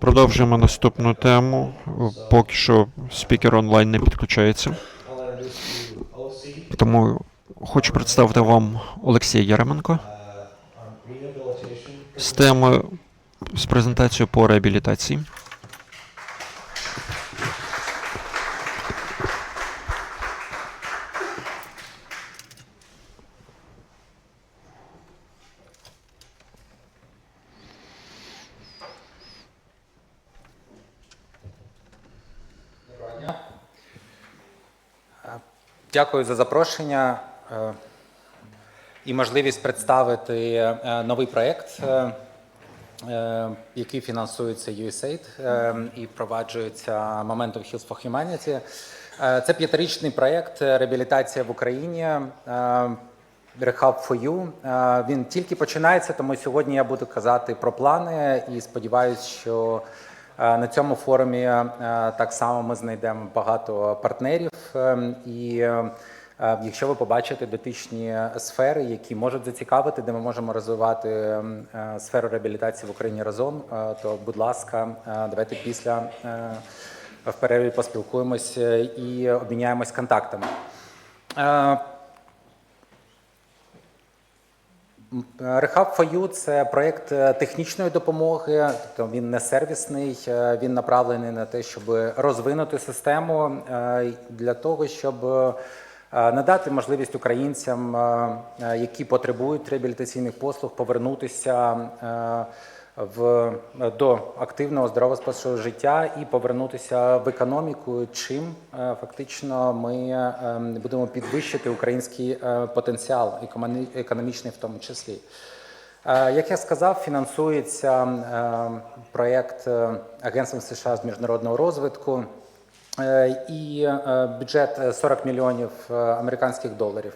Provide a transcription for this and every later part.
Продовжуємо наступну тему. Поки що спікер онлайн не підключається. Тому хочу представити вам Олексія Яременко з темою з презентацією по реабілітації. Дякую за запрошення е, і можливість представити е, новий проєкт, е, який фінансується USAID і впроваджується Momentum Heals for Humanity. Це п'ятирічний проєкт реабілітація в Україні. Rehab for You. Він тільки починається, тому сьогодні я буду казати про плани і сподіваюся, що на цьому форумі е, так само ми знайдемо багато партнерів. е, І е, е, якщо ви побачите дотичні сфери, які можуть зацікавити, де ми можемо розвивати е, е, сферу реабілітації в Україні разом, е, то будь ласка, е, давайте після е, в перерві поспілкуємось е, і обміняємось контактами. Е, Rehab – це проєкт е, технічної допомоги, тобто він не сервісний, е, він направлений на те, щоб розвинути систему для того, щоб надати можливість українцям, які потребують реабілітаційних послуг, повернутися в, до активного здорового життя і повернутися в економіку, чим е, фактично ми е, будемо підвищити український е, потенціал, економічний в тому числі. Е, Як я сказав, фінансується е, проєкт Агентством США з міжнародного розвитку і бюджет е, 40 мільйонів американських доларів.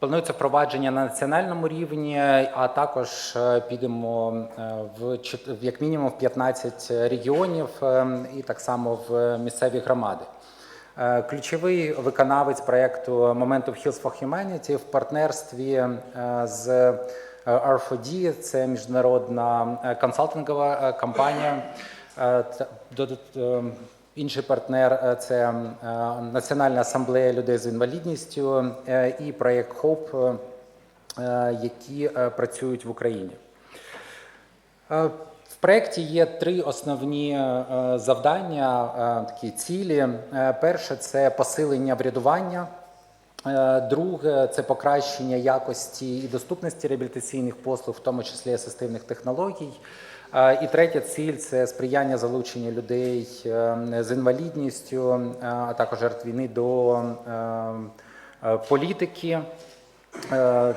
Планується впровадження на національному рівні, а також е, підемо е, в як мінімум в 15 регіонів е, і так само в місцеві громади. Ключовий виконавець проєкту Momentum Heals for Humanity в партнерстві з е, R4D, це міжнародна консалтингова компанія. Інший партнер е, це е, Національна асамблея людей з інвалідністю е, і проєкт е, які працюють в Україні. В проєкті є три основні завдання, такі цілі. Перше це посилення врядування. Друге це покращення якості і доступності реабілітаційних послуг, в тому числі асистивних технологій. І третя ціль це сприяння залучення людей е, з інвалідністю, е, а також жертв війни до е, е, політики е,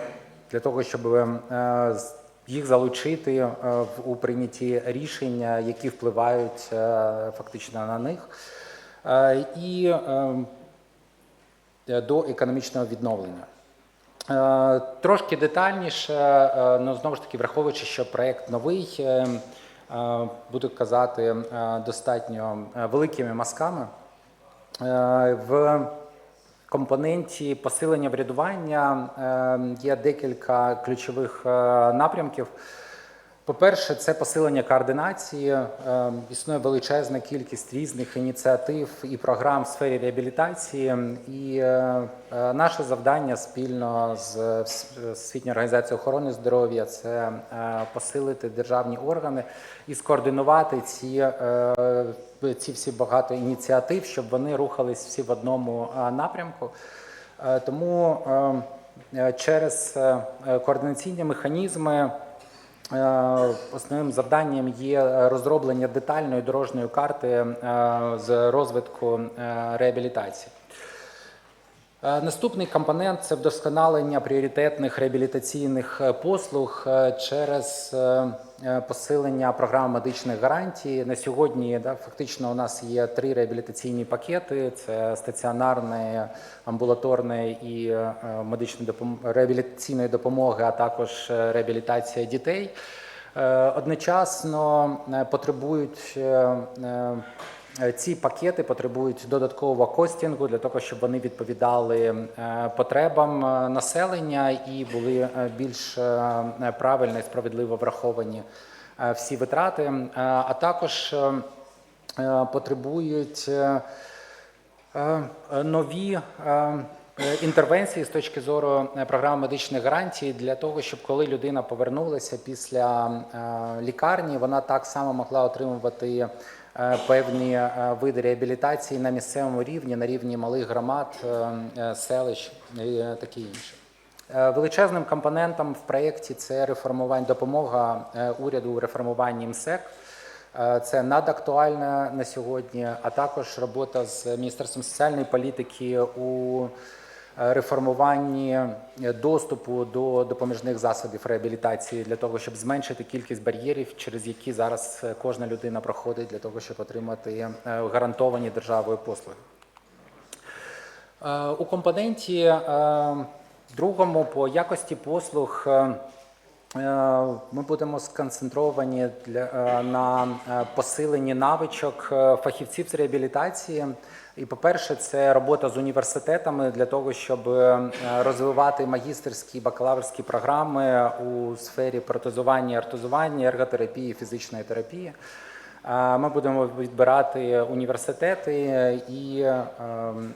для того, щоб е, їх залучити у прийнятті рішення, які впливають фактично на них. І до економічного відновлення. Е, Трошки детальніше, е, ну знову ж таки, враховуючи, що проєкт новий, е, буду казати достатньо великими мазками. В компоненті посилення врядування є декілька ключових напрямків. По-перше, це посилення координації. Е, Існує величезна кількість різних ініціатив і програм в сфері реабілітації. І е, е, наше завдання спільно з Світньою організацією охорони здоров'я це посилити державні органи і скоординувати ці, ці всі багато ініціатив, щоб вони рухались всі в одному напрямку. Тому через координаційні механізми. Е, Основним завданням є розроблення детальної дорожньої карти е, з розвитку е, реабілітації. Наступний компонент це вдосконалення пріоритетних реабілітаційних послуг через посилення програм медичних гарантій. На сьогодні да, фактично у нас є три реабілітаційні пакети: це стаціонарне, амбулаторне і е, медичної допом... реабілітаційної допомоги, а також е, реабілітація дітей. Е, Одночасно е, потребують е, е, Е, Ці пакети потребують додаткового костінгу для того, щоб вони відповідали е, потребам е, населення і були е, більш е, правильно і справедливо враховані е, всі витрати, Е, а також е, е, потребують е, е, нові е, е, інтервенції з точки зору е, програми медичних гарантій для того, щоб коли людина повернулася після е, лікарні, вона так само могла отримувати е, певні е, види реабілітації на місцевому рівні, на рівні малих громад, е, е, селищ і е, таке інше. Е, Величезним компонентом в проєкті це реформування допомога е, уряду у реформуванні МСЕК. Е, Це надактуальне на сьогодні, а також робота з Міністерством соціальної політики у е, реформуванні е, доступу до допоміжних засобів реабілітації для того, щоб зменшити кількість бар'єрів, через які зараз е, кожна людина проходить для того, щоб отримати е, гарантовані державою послуги. Е, У компоненті е, другому по якості послуг е, е, ми будемо сконцентровані для, е, на е, посиленні навичок е, фахівців з реабілітації. І, по-перше, це робота з університетами для того, щоб е, розвивати магістерські бакалаврські програми у сфері протезування, артезування, ерготерапії, фізичної терапії. Ми будемо відбирати університети і е,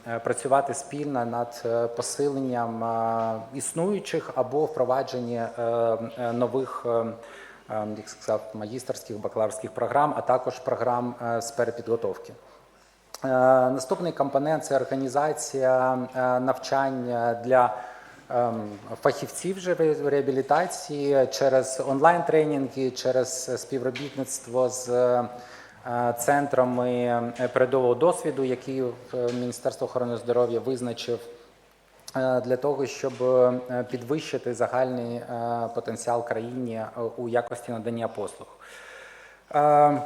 е, працювати спільно над посиленням існуючих або впровадженні е, е, нових, е, е, як сказав, магістерських бакалаврських програм, а також програм з перепідготовки. Наступний компонент це організація навчання для ем, фахівців же ре- реабілітації через онлайн-тренінги, через співробітництво з е, центрами передового досвіду, які Міністерство охорони здоров'я визначив е, для того, щоб е, підвищити загальний потенціал країні у якості надання послуг. Е,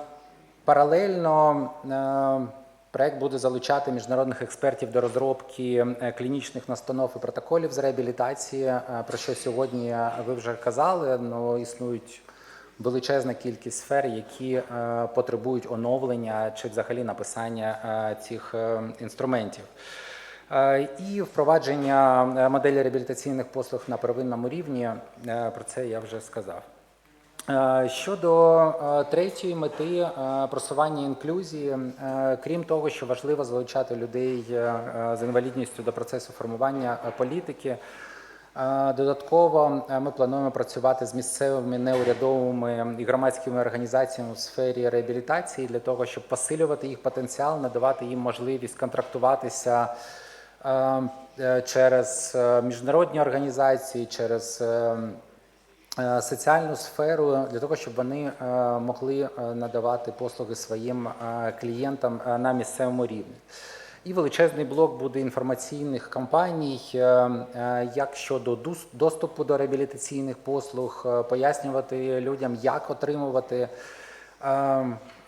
Паралельно е, проект буде залучати міжнародних експертів до розробки е, клінічних настанов і протоколів з реабілітації, е, про що сьогодні ви вже казали. Ну, існують величезна кількість сфер, які е, потребують оновлення чи взагалі написання е, цих е, інструментів. Е, І впровадження е, моделі реабілітаційних послуг на первинному рівні. е, Про це я вже сказав. Е, Щодо е, третьої мети е, просування інклюзії, крім того, що важливо залучати людей з інвалідністю до процесу формування політики. Додатково ми плануємо працювати з місцевими неурядовими і громадськими організаціями у сфері реабілітації для того, щоб посилювати їх потенціал, надавати їм можливість контрактуватися через міжнародні організації, через соціальну сферу для того, щоб вони е, могли е, надавати послуги своїм е, клієнтам е, на місцевому рівні. І величезний блок буде інформаційних кампаній, е, е, як щодо доступу до реабілітаційних послуг, е, пояснювати людям, як отримувати е,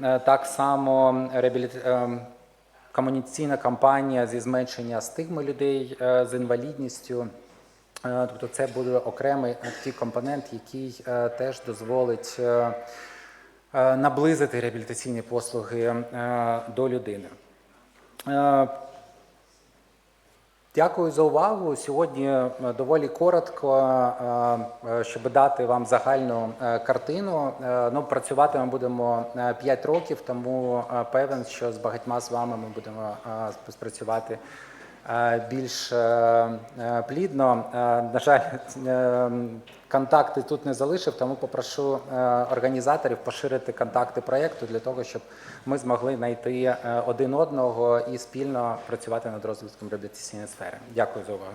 е, так само реабіліт... е, кампанія зі зменшення стигми людей е, з інвалідністю. Тобто це буде окремий такий компонент, який е, теж дозволить е, е, наблизити реабілітаційні послуги до людини. Дякую за увагу. Сьогодні доволі коротко, щоб дати вам загальну картину. Ну, працювати ми будемо 5 років, тому певен, що з багатьма з вами ми будемо співпрацювати е, більш е, е, плідно. Е, На жаль, е, контакти тут не залишив, тому попрошу е, організаторів поширити контакти проєкту для того, щоб ми змогли знайти е, один одного і спільно працювати над розвитком реабілітаційної сфери. Дякую за увагу.